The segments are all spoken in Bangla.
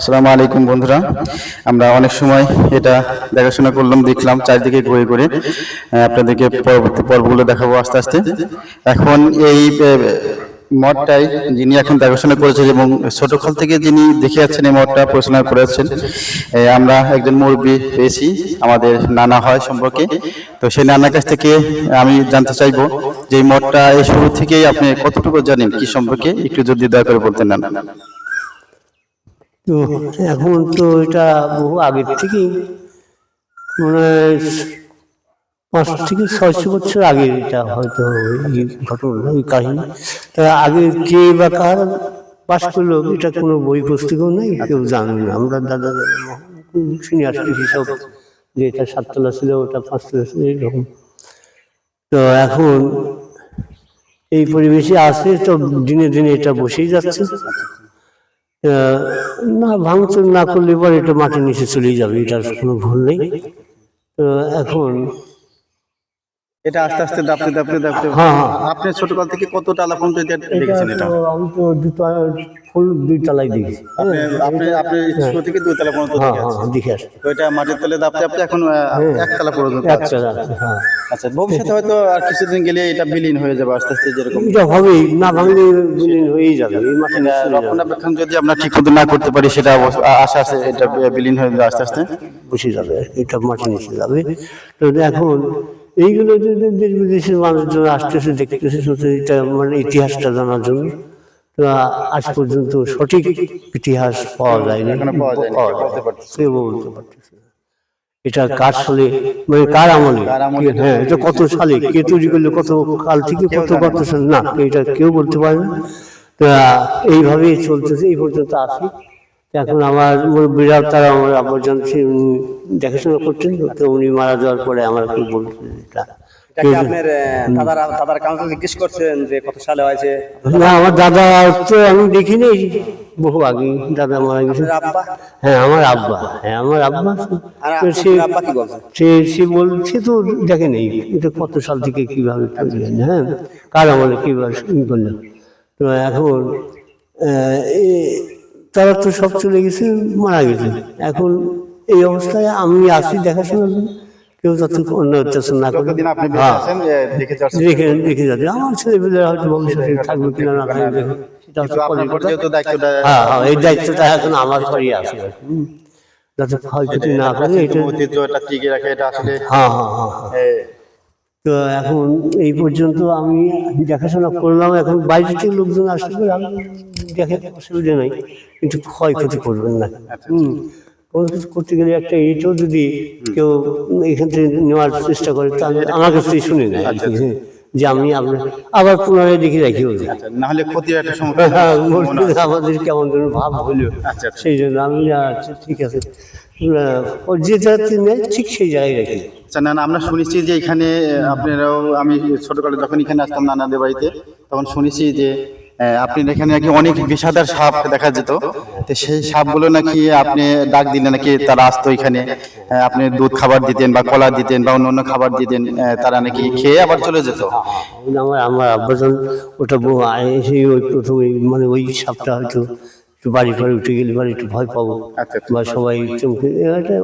আসসালামু আলাইকুম বন্ধুরা। আমরা অনেক সময় এটা দেখাশোনা করলাম, দেখলাম চারিদিকে ঘুরে ঘুরে। আপনাদেরকে পরবর্তী পর্বগুলো দেখাবো আস্তে আস্তে। এখন এই মঠটাই যিনি এখন দেখাশোনা করেছেন এবং ছোটকাল থেকে যিনি দেখে যাচ্ছেন এই মঠটা পরিচালনা করে যাচ্ছেন আমরা একজন মুরব্বী পেয়েছি, আমাদের নানা হয় সম্পর্কে। তো সেই নানার কাছ থেকে আমি জানতে চাইব যে এই মঠটা এই শুরু থেকেই আপনি কতটুকু জানেন, কি সম্পর্কে? একটু যদি দয়া করে বলতেন না। তো এখন তো এটা বহু আগের থেকেই মানে পাঁচ থেকে ছয়শো বছর আগে এটা হয়তো এই ঘটনা, এই কাহিনী। তা আগে কে বা কার পাশ করল, এটা কোনো বই পুস্তিকও নেই, কেউ জানে না। আমরা দাদা সিনিয়র হিসাব যে এটা সাততলা ছিল, ওটা পাঁচতলা ছিল, এরকম। তো এখন এই পরিবেশে আছে, তো দিনে দিনে এটা বসেই যাচ্ছে। না, ভাঙচুর না করলে পরে এটা মাটির নিচে চলে যাবে, এটার কোনো ভুল নেই। তো এখন এটা আস্তে আস্তে দাপতে দাপতে দাপতে। হ্যাঁ, হ্যাঁ। আপনি ছোটকাল থেকে কত টালা পর্যন্ত এটা দেখেছেন এটা? আমি তো দুটো ফুল দুই তলায় দেখি। আপনি আপনি আপনি শুরু থেকে দুই তলা পর্যন্ত হ্যাঁ দেখে হ্যাঁ আসছি। তো এটা মাটির তলে দাপতে দাপতে এখন এক তলা পর্যন্ত। হ্যাঁ। আচ্ছা ভবিষ্যতে হয়তো আর কিছুদিন গেলে এটা বিলীন হয়ে যাবে আস্তে আস্তে যেরকম। এটা হবেই না ভাঙলে বিলীন হয়েই যাবে এই নিচে রক্ষণাবেক্ষণ যদি আমরা ঠিক মতো না করতে পারি সেটা আশা আছে এটা বিলীন হয়ে যাবে আস্তে আস্তে। বসে যাবে এটা মাটি নিচে যাবে। তো এখন এইগুলো যে যে দেশ বিদেশের মানুষজন আসতেছে দেখতেছে শুধু এটা মানে ইতিহাসটা জানার জন্য। আজ পর্যন্ত সঠিক ইতিহাস পাওয়া যায়নি। কেউ বলতে পারতেছে। এটা কার সালে মানে কার আমলে? হ্যাঁ এটা কত সালে? কে তৈরি করলে? কত কাল থেকে কত কত সাল না। এটা কেউ বলতে পারে না। এইভাবেই চলতেছে। এই পর্যন্ত আসি। এখন আমার মুরব্বীরাও তারা আমার আবর্জন দেখাশোনা করছেন তো, উনি মারা যাওয়ার পরে আমার কি বলছেন এটা এটা আপনার আহ, দাদার দাদার কাউকে জিজ্ঞেস করছেন যে কত সালে হয়েছে? না আমার দাদা তো আমি দেখিনি বহু আগে দাদা মারা গেছে। হ্যাঁ আমার আব্বা হ্যাঁ আমার আব্বা। সে কি বলছে? সে সে বলছে তো দেখে নেই এটা কত সাল থেকে কীভাবে হ্যাঁ কার আমলে কীভাবে তো এখন তারা তো সব চলে গেছে মারা গেছে। এখন এই অবস্থায় আমি আসি দেখাশোনা কেউ যাতে অন্য অত্যাচার না করে। হ্যাঁ। যাচ্ছে। আমার ছেলেপেলেরা হয়তো ভবিষ্যতে থাকবে কিনা না থাকবে হ্যাঁ হ্যাঁ এই দায়িত্বটা এখন আমার আছে। যাতে ক্ষয়ক্ষতি না করে এটা টিকে রাখে এটা আসলে হ্যাঁ হ্যাঁ হ্যাঁ তো এখন এই পর্যন্ত আমি দেখাশোনা করলাম। এখন বাইরে থেকে লোকজন আসতে পারে দেখে অসুবিধা নাই কিন্তু ক্ষয়ক্ষতি করবেন না। হুম। কোনো কিছু করতে গেলে একটা এটাও যদি কেউ এখান থেকে নেওয়ার চেষ্টা করে তাহলে আমার কাছ থেকে শুনে নেয়। যে আমি আপনার আবার পুনরায় দেখে রাখি ওদের আচ্ছা, না ক্ষতির একটা সমস্যা হ্যাঁ, আমাদের কেমন যেন ভাব হলো। আচ্ছা, আচ্ছা। সেই জন্য আমি আচ্ছা ঠিক আছে। যে জায়গাতে নেয় ঠিক সেই জায়গায় রাখি। আচ্ছা না না, আমরা শুনেছি যে এখানে আপনারাও আমি ছোটকালে যখন এখানে আসতাম নানাদের বাড়িতে তখন শুনেছি যে আপনি এখানে নাকি অনেক বিষাদার সাপ দেখা যেত। তো সেই সাপগুলো নাকি আপনি ডাক দিলে নাকি তারা আসতো এখানে। আপনি দুধ খাবার দিতেন বা কলা দিতেন বা অন্য অন্য খাবার দিতেন তারা নাকি খেয়ে আবার চলে যেত। আমার আমার আব্বাজান ওটা ওই প্রথমে মানে ওই সাপটা হয়তো একটু বাড়ি পরে উঠে গেলে পরে একটু ভয় পাবো। আচ্ছা, আচ্ছা। বা সবাই চমকে এটা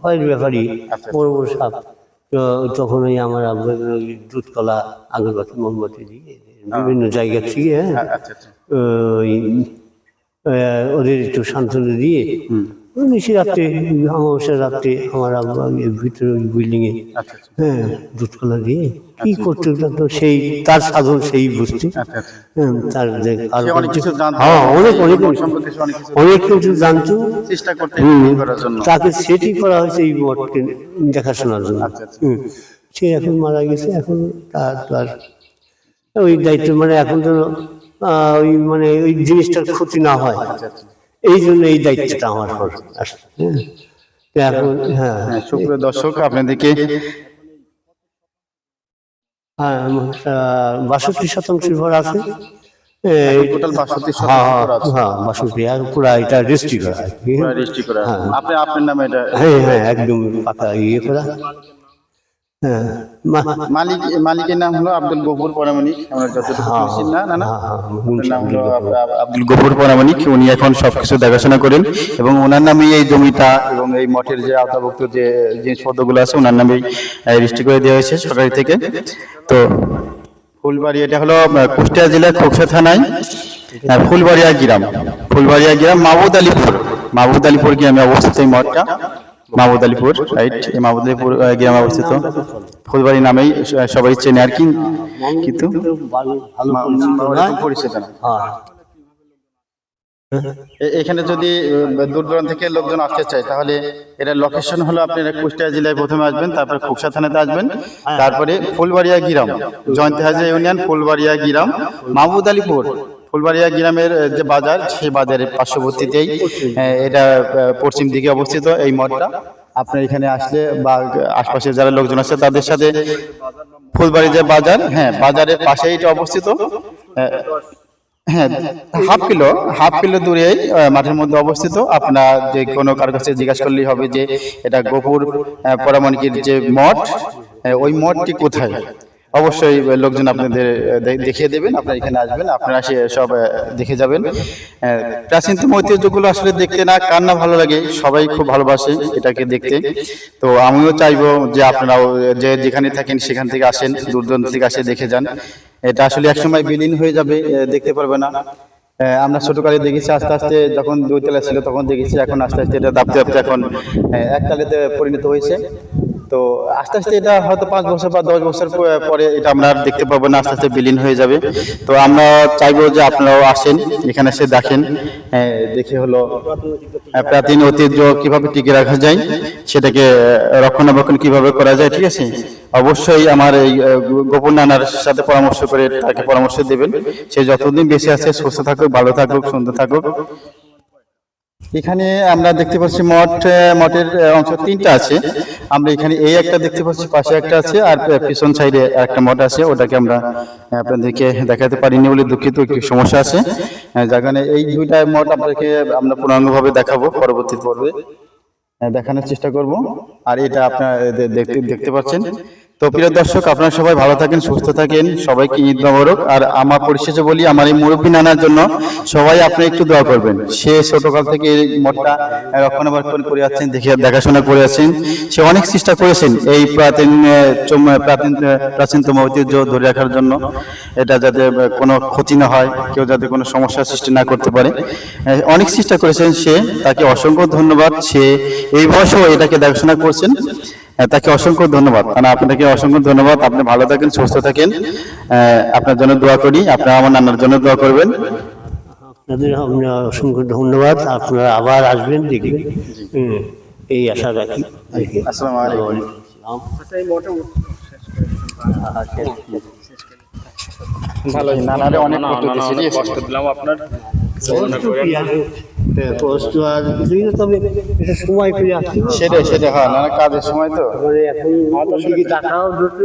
ভয়ের ব্যাপারই বড় বড় সাপ। তখন ওই আমার আব্বা ওই দুধ কলা আগরবাতি মোমবাতি দিয়ে বিভিন্ন জায়গা থেকে হ্যাঁ। আচ্ছা আচ্ছা। ওই ওদের একটু সান্ত্বনা দিয়ে নিশি রাত্রে অমাবস্যার রাত্রে আমার আব্বা ভিতরে ওই বিল্ডিং এ আচ্ছা হ্যাঁ দুধকলা দিয়ে কি করতে তো সেই তার সাধন সেই বুঝতে হ্যাঁ, তার হ্যাঁ অনেক অনেক অনেক কিছু জানতো। চেষ্টা করতে তাকে সেটি করা হয়েছে এই মঠকে দেখাশোনার জন্য। সে এখন মারা গেছে এখন তার তার ওই দায়িত্ব মানে এখন যেন আহ, ওই মানে ওই জিনিসটার ক্ষতি না হয়। এই জন্য এই দায়িত্বটা আমার আসছে হ্যাঁ। তো এখন হ্যাঁ। হ্যাঁ, সুপ্রিয় দর্শক আপনাদেরকে হ্যাঁ বাষট্টি শতাংশ ঘর আছে। হ্যাঁ হ্যাঁ পুরা। পুরো। আপনি আপনার নামে এটা হ্যাঁ হ্যাঁ একদম পাকা ইয়ে করা। হ্যাঁ মালিক মালিকের নাম হলো আব্দুল গফুর পরামানিক। আমরা যতটুকু না না না? হ্যাঁ, হ্যাঁ, নাম হলো আব্দুল গফুর পরামানিক। উনি এখন সবকিছু দেখাশোনা করেন এবং ওনার নামে এই জমিটা এবং এই মঠের যে আওতাভুক্ত যে জিনিসপত্রগুলো আছে ওনার নামেই রেজিস্ট্রি করে দেওয়া হয়েছে সরকারি থেকে। তো ফুলবাড়ি এটা হলো কুষ্টিয়া জেলার খোকসা থানায় ফুলবাড়িয়া গ্রাম। ফুলবাড়িয়া গ্রাম মাহবুদ আলীপুর। মাহবুদ আলীপুর গ্রামে অবস্থিত এই মঠটা। মাহবুদ আলীপুর রাইট এই মাহবুদ আলীপুর গ্রামে অবস্থিত। ফুলবাড়ি নামেই সবাই চেনে আর কি, কিন্তু এখানে যদি দূর দূরান্ত থেকে লোকজন আসতে চায়, তাহলে এটা লোকেশন হলো আপনারা কুষ্টিয়া জেলায় প্রথমে আসবেন, তারপরে খুকসা থানাতে আসবেন, তারপরে ফুলবাড়িয়া গিরাম, জয়ন্তী হাজার ইউনিয়ন ফুলবাড়িয়া গিরাম, মাহমুদ আলীপুর ফুলবাড়িয়া গ্রামের যে বাজার সেই বাজারের পার্শ্ববর্তীতেই এটা পশ্চিম দিকে অবস্থিত এই মঠটা। আপনার এখানে আসলে বা আশপাশে যারা লোকজন আছে তাদের সাথে ফুলবাড়ি যে বাজার হ্যাঁ বাজারের পাশেই এটা অবস্থিত। হ্যাঁ হাফ কিলো হাফ কিলো দূরে মাঠের মধ্যে অবস্থিত। আপনার যে কোনো কারও কাছে জিজ্ঞাসা করলেই হবে যে এটা গোপুর পরামানিকের যে মঠ ওই মঠটি কোথায়? অবশ্যই লোকজন আপনাদের দেখিয়ে দেবেন আপনারা এখানে আসবেন আপনারা সে সব দেখে যাবেন। প্রাচীনতম ঐতিহ্যগুলো আসলে দেখতে না কার না ভালো লাগে সবাই খুব ভালোবাসে এটাকে দেখতে। তো আমিও চাইব যে আপনারাও যে যেখানে থাকেন সেখান থেকে আসেন দূর দূরান্ত থেকে আসে দেখে যান। এটা আসলে একসময় বিলীন হয়ে যাবে দেখতে পারবে না। আমরা ছোটকালে দেখেছি আস্তে আস্তে যখন দুই তলা ছিল তখন দেখেছি এখন আস্তে আস্তে এটা দাপতে দাপতে এখন একতলাতে পরিণত হয়েছে। তো আস্তে আস্তে এটা হয়তো পাঁচ বছর বা দশ বছর পরে এটা আমরা দেখতে পাবো না আস্তে আস্তে বিলীন হয়ে যাবে। তো আমরা চাইব যে আপনারাও আসেন এখানে এসে দেখেন আহ, দেখে হলো আহ, প্রাচীন ঐতিহ্য কীভাবে টিকে রাখা যায় সেটাকে রক্ষণাবেক্ষণ কীভাবে করা যায় ঠিক আছে? অবশ্যই আমার এই গোপন নানার সাথে পরামর্শ করে তাকে পরামর্শ দেবেন। সে যতদিন বেঁচে আছে সুস্থ থাকুক ভালো থাকুক সুন্দর থাকুক। এখানে আমরা দেখতে পাচ্ছি মঠ মঠের অংশ তিনটা আছে। আমরা এখানে এই একটা দেখতে পাচ্ছি, পাশে একটা আছে, আর পিছন সাইডে একটা মঠ আছে, ওটাকে আমরা আপনাদেরকে দেখাতে পারিনি বলে দুঃখিত, একটু সমস্যা আছে। কারণে এই দুইটা মঠ আপনাকে আমরা পূর্ণাঙ্গভাবে দেখাবো পরবর্তী পর্বে। দেখানোর চেষ্টা করব। আর এটা আপনারা দেখতে দেখতে পাচ্ছেন। তো প্রিয় দর্শক, আপনারা সবাই ভালো থাকেন, সুস্থ থাকেন। সবাইকে ঈদ মোবারক। আর আমার পরিশেষে বলি, আমার এই মুরব্বী নানার জন্য সবাই আপনি একটু দোয়া করবেন। সে ছোটকাল থেকে এই মঠটা রক্ষণাবেক্ষণ করে যাচ্ছেন দেখে দেখাশোনা করে আছেন। সে অনেক চেষ্টা করেছেন এই প্রাচীন প্রাচীন প্রাচীনতম ঐতিহ্য ধরে রাখার জন্য। এটা যাতে কোনো ক্ষতি না হয়, কেউ যাতে কোনো সমস্যার সৃষ্টি না করতে পারে। অনেক চেষ্টা করেছেন সে। তাকে অসংখ্য ধন্যবাদ। সে এই বয়সেও এটাকে দেখাশোনা করছেন। তাকে অসংখ্য ধন্যবাদ। মানে আপনাকে অসংখ্য ধন্যবাদ। আপনি ভালো থাকেন সুস্থ থাকেন। আপনার জন্য দোয়া করি। আপনারা আমার নানার জন্য দোয়া করবেন। আপনাদের অসংখ্য ধন্যবাদ। আপনারা আবার আসবেন হুম, এই আশা রাখি। আসসালামু আলাইকুম। ভালো নানারে অনেক কষ্ট ঠিক আছে? কষ্ট আর কিছুই না তবে এটা সময় আসছে। সেটাই সেটাই হ্যাঁ না কাজের সময় তো। এখন টাকাও ধরতে